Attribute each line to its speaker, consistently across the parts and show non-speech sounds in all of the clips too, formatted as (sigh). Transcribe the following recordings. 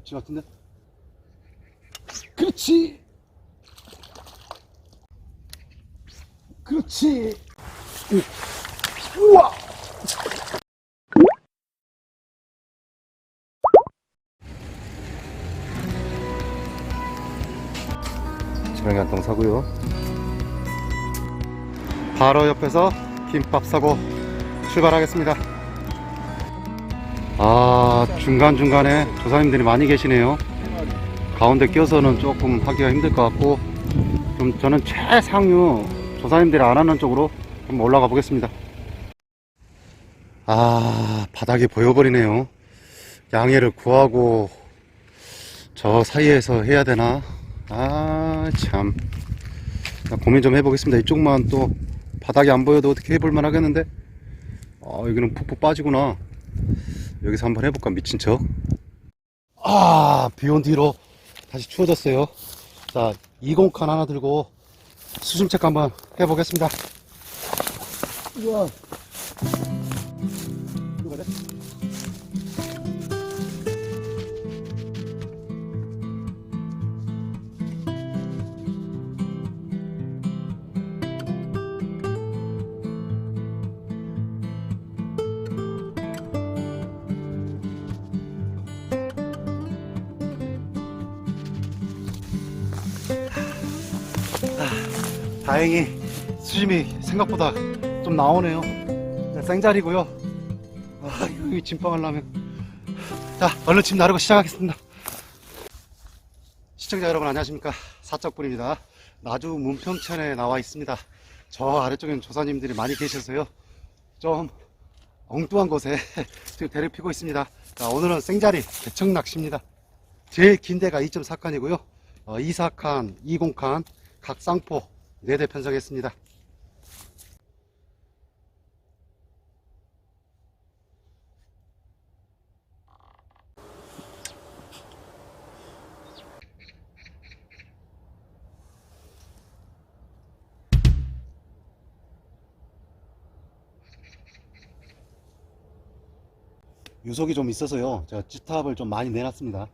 Speaker 1: 위치 같은데? 그렇지! 그렇지! 우- 우와! 지렁이 한 통 사고요. 바로 옆에서 김밥 사고 출발하겠습니다. 아, 중간중간에 조사님들이 많이 계시네요. 가운데 껴서는 조금 하기가 힘들 것 같고, 좀 저는 최상류 조사님들이 안 하는 쪽으로 좀 올라가 보겠습니다. 아, 바닥이 보여버리네요. 양해를 구하고, 저 사이에서 해야 되나? 아, 참. 나 고민 좀 해보겠습니다. 이쪽만 또 바닥이 안 보여도 어떻게 해볼만 하겠는데? 아, 여기는 푹푹 빠지구나. 여기서 한번 해볼까? 미친 척. 아, 비 온 뒤로 다시 추워졌어요. 자, 20칸 하나 들고 수심 체크 한번 해보겠습니다. 우와. 다행히 수심이 생각보다 좀 나오네요. 자, 생자리고요. 아, 여기 짐빵 하려면. 자, 얼른 짐 나르고 시작하겠습니다. 시청자 여러분 안녕하십니까. 사적분입니다. 나주 문평천에 나와 있습니다. 저 아래쪽에는 조사님들이 많이 계셔서요. 좀 엉뚱한 곳에 (laughs) 지금 대를 피고 있습니다. 자, 오늘은 생자리 대청 낚시입니다. 제일 긴 데가 2.4칸이고요. 어, 2사칸, 20칸, 각 쌍포 4대 편성했습니다. 유속이 좀 있어서요. 제가 G탑을 좀 많이 내놨습니다.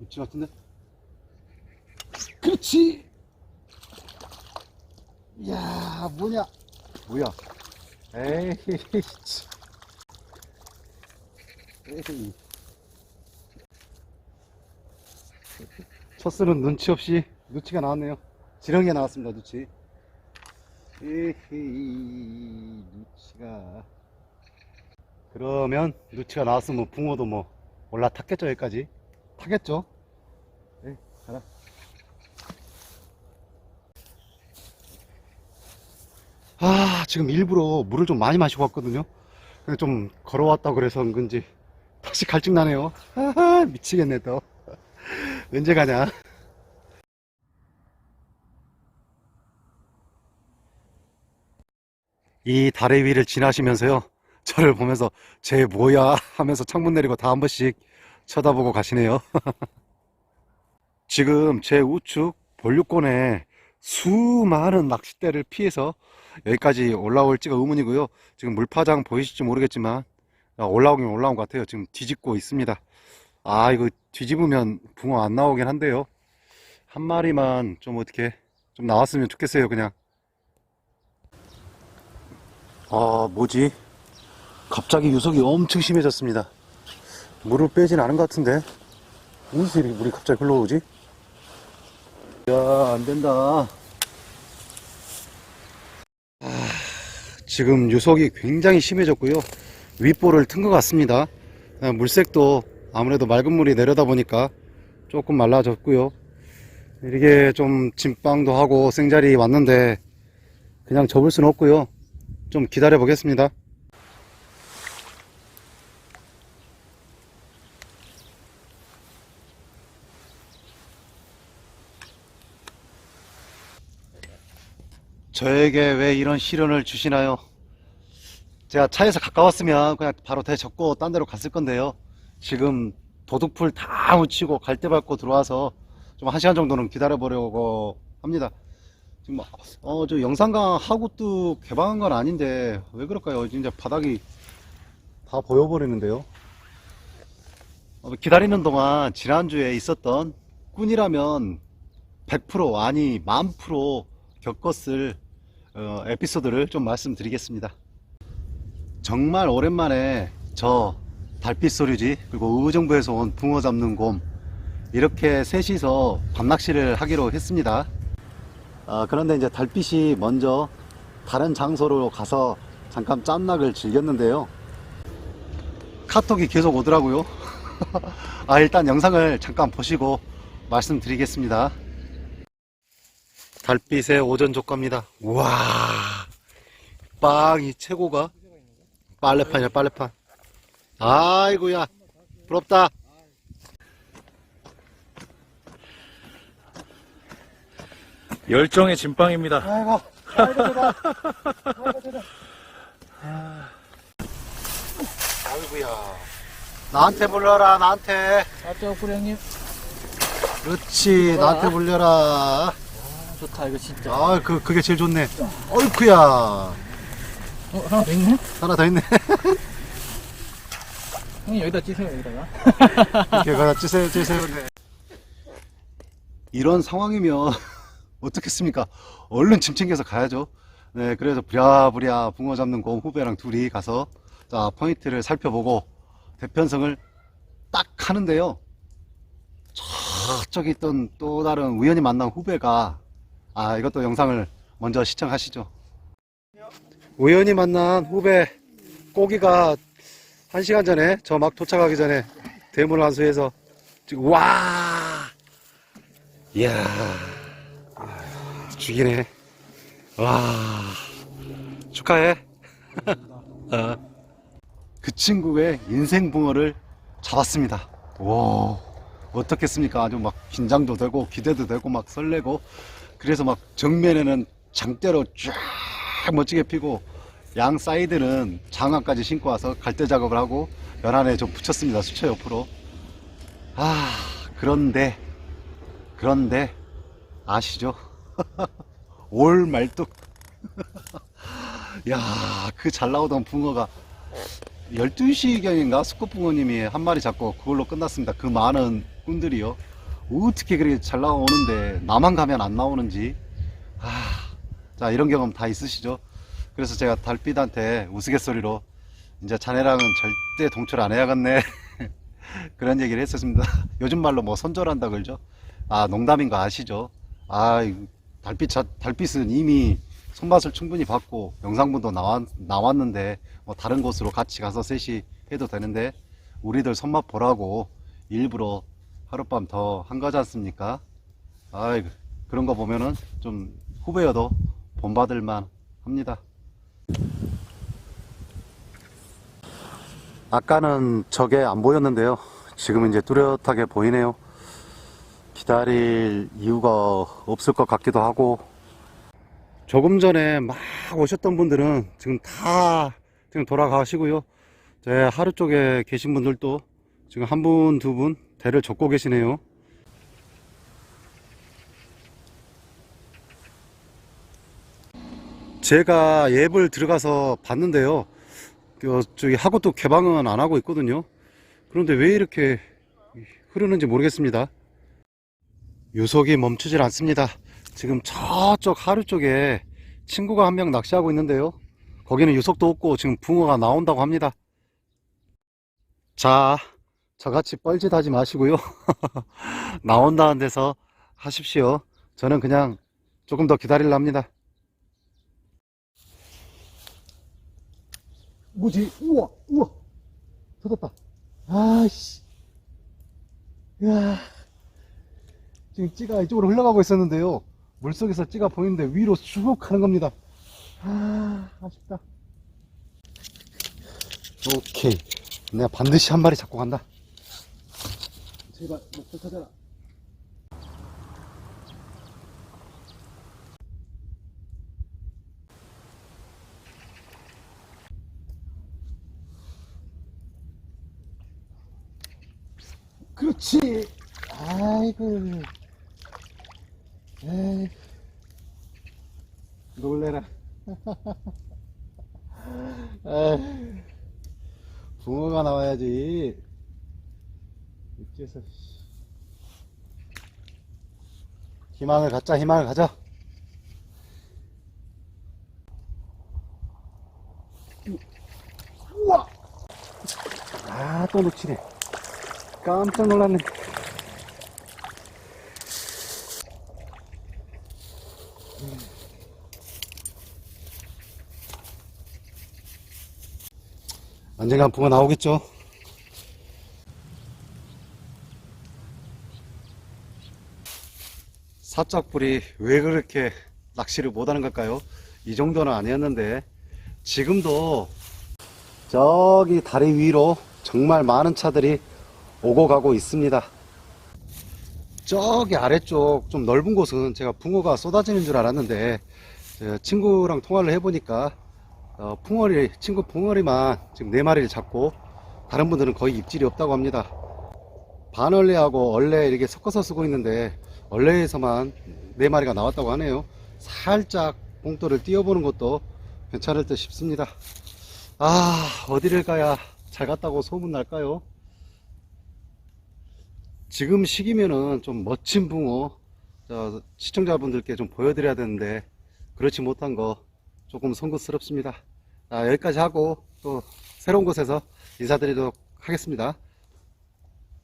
Speaker 1: 입지 같은데? 그렇지! 이야, 뭐냐? 뭐야? 에이. (laughs) 첫수는 눈치 없이 누치가 나왔네요. 지렁이가 나왔습니다, 누치. 에이, 누치가. 그러면 누치가 나왔으면 붕어도 뭐 올라탔겠죠, 여기까지? 타겠죠? 에이, 가라. 아, 지금 일부러 물을 좀 많이 마시고 왔거든요. 근데 좀 걸어왔다고 그래서 은근지 다시 갈증 나네요. 아, 미치겠네, 또. 언제 가냐? 이 달의 위를 지나시면서요. 저를 보면서 쟤 뭐야 하면서 창문 내리고 다 한 번씩 쳐다보고 가시네요. (laughs) 지금 제 우측 본류권에 수많은 낚싯대를 피해서 여기까지 올라올지가 의문이고요. 지금 물파장 보이실지 모르겠지만 아, 올라오긴 올라온 것 같아요. 지금 뒤집고 있습니다. 아 이거 뒤집으면 붕어 안 나오긴 한데요. 한 마리만 좀 어떻게 좀 나왔으면 좋겠어요. 그냥 아 뭐지? 갑자기 유속이 엄청 심해졌습니다. 물을 빼진 않은 것 같은데 무슨 일이 물이 갑자기 흘러오지? 야, 안 된다. 아, 지금 유속이 굉장히 심해졌고요. 윗볼을 튼 것 같습니다. 아, 물색도 아무래도 맑은 물이 내려다 보니까 조금 말라졌고요. 이게 좀 짐빵도 하고 생자리 왔는데 그냥 접을 수는 없고요. 좀 기다려 보겠습니다. 저에게 왜 이런 시련을 주시나요? 제가 차에서 가까웠으면 그냥 바로 대접고 딴 데로 갔을 건데요. 지금 도둑풀 다 묻히고 갈대 밟고 들어와서 좀 한 시간 정도는 기다려 보려고 합니다. 지금 어 저 영산강 하구도 개방한 건 아닌데 왜 그럴까요? 진짜 바닥이 다 보여버리는데요. 어, 기다리는 동안 지난주에 있었던 꾼이라면 100% 아니 만 프로 겪었을 어, 에피소드를 좀 말씀드리겠습니다. 정말 오랜만에 저 달빛 소리지 그리고 의정부에서 온 붕어 잡는 곰 이렇게 셋이서 밤낚시를 하기로 했습니다. 아, 그런데 이제 달빛이 먼저 다른 장소로 가서 잠깐 짬낙을 즐겼는데요. 카톡이 계속 오더라고요. (laughs) 아, 일단 영상을 잠깐 보시고 말씀드리겠습니다. 달빛의 오전 조과입니다. 우와, 빵이 최고가 빨래판이야, 빨래판. 아이고야, 부럽다.
Speaker 2: 열정의 진빵입니다.
Speaker 1: 아이고, 아이고, 되다. 아이고, 되다. 아이고야. 나한테 불러라, 나한테.
Speaker 3: 맞죠, 구리 형님?
Speaker 1: 그렇지, 나한테 불려라.
Speaker 3: 좋다, 이거 진짜.
Speaker 1: 아, 그, 그게 제일 좋네. 어이쿠야.
Speaker 3: 어, 하나 더 있네?
Speaker 1: 하나 더 있네. (laughs)
Speaker 3: 형님, 여기다 찌세요, 여기다가. (laughs)
Speaker 1: 이렇게 가다 찌세요, 찌세요. 이런 상황이면 (laughs) 어떻겠습니까? 얼른 짐 챙겨서 가야죠. 네, 그래서 부랴부랴 붕어 잡는 곰 후배랑 둘이 가서 자, 포인트를 살펴보고 대편성을 딱 하는데요. 저쪽에 있던 또 다른 우연히 만난 후배가 아, 이것도 영상을 먼저 시청하시죠. 우연히 만난 후배 꼬기가 한 시간 전에 저 막 도착하기 전에 대물 한수에서 지금 와! 이야. 죽이네. 와. 축하해. (laughs) 어. 그 친구의 인생 붕어를 잡았습니다. 와. 어떻겠습니까? 아주 막 긴장도 되고 기대도 되고 막 설레고 그래서 막 정면에는 장대로 쫙 멋지게 피고 양 사이드는 장화까지 신고 와서 갈대 작업을 하고 연안에 좀 붙였습니다 수초 옆으로. 아 그런데 그런데 아시죠? (laughs) 올 말뚝. (laughs) 야 그 잘 나오던 붕어가 12시경인가? 수컷붕어님이 한 마리 잡고 그걸로 끝났습니다. 그 많은 꾼들이요 어떻게 그렇게 잘 나오는데 나만 가면 안 나오는지. 아, 자 이런 경험 다 있으시죠? 그래서 제가 달빛한테 우스갯소리로 이제 자네랑은 절대 동출 안 해야겠네. (laughs) 그런 얘기를 했었습니다. (laughs) 요즘 말로 뭐 손절한다 그러죠? 아 농담인 거 아시죠? 아이 달빛 자, 달빛은 이미 손맛을 충분히 받고 영상분도 나왔, 나왔는데 뭐 다른 곳으로 같이 가서 셋이 해도 되는데 우리들 손맛 보라고 일부러 하룻밤 더 한 거지 않습니까 아 그런 거 보면은 좀 후배여도 본받을만 합니다 아까는 저게 안 보였는데요. 지금은 이제 뚜렷하게 보이네요. 기다릴 이유가 없을 것 같기도 하고. 조금 전에 막 오셨던 분들은 지금 다 지금 돌아가시고요. 제 하루 쪽에 계신 분들도 지금 한 분, 두 분 대를 젓고 계시네요. 제가 앱을 들어가서 봤는데요. 어, 저기 하고 또 개방은 안 하고 있거든요. 그런데 왜 이렇게 흐르는지 모르겠습니다. 유속이 멈추질 않습니다. 지금 저쪽 하루 쪽에 친구가 한 명 낚시하고 있는데요. 거기는 유속도 없고 지금 붕어가 나온다고 합니다. 자, 저같이 뻘짓하지 마시고요. (laughs) 나온다는 데서 하십시오. 저는 그냥 조금 더 기다리려 니다 뭐지? 우와, 우와. 터졌다. 아씨. 야 지금 찌가 이쪽으로 흘러가고 있었는데요. 물속에서 찌가 보이는데 위로 쑥 하는 겁니다. 아, 아쉽다. 오케이. 내가 반드시 한 마리 잡고 간다. 제발, 목표 찾아라. 그렇지. 아이고. 에이. 놀래라. (laughs) 에이. 붕어가 나와야지. 육지에서 희망을 갖자 희망을 가자 우와! 아또 놓치네. 깜짝 놀랐네. 언젠간 붕어 나오겠죠 사짝불이 왜 그렇게 낚시를 못하는 걸까요? 이 정도는 아니었는데 지금도 저기 다리 위로 정말 많은 차들이 오고 가고 있습니다. 저기 아래쪽 좀 넓은 곳은 제가 붕어가 쏟아지는 줄 알았는데 친구랑 통화를 해보니까 어, 붕어리 친구 붕어리만 지금 네 마리를 잡고 다른 분들은 거의 입질이 없다고 합니다. 반얼레하고 얼레 이렇게 섞어서 쓰고 있는데 얼레에서만 네 마리가 나왔다고 하네요. 살짝 봉돌을 띄워보는 것도 괜찮을 듯 싶습니다. 아 어디를 가야 잘 갔다고 소문 날까요? 지금 시기면은 좀 멋진 붕어 저 시청자분들께 좀 보여드려야 되는데 그렇지 못한 거 조금 송구스럽습니다. 아, 여기까지 하고 또 새로운 곳에서 인사드리도록 하겠습니다.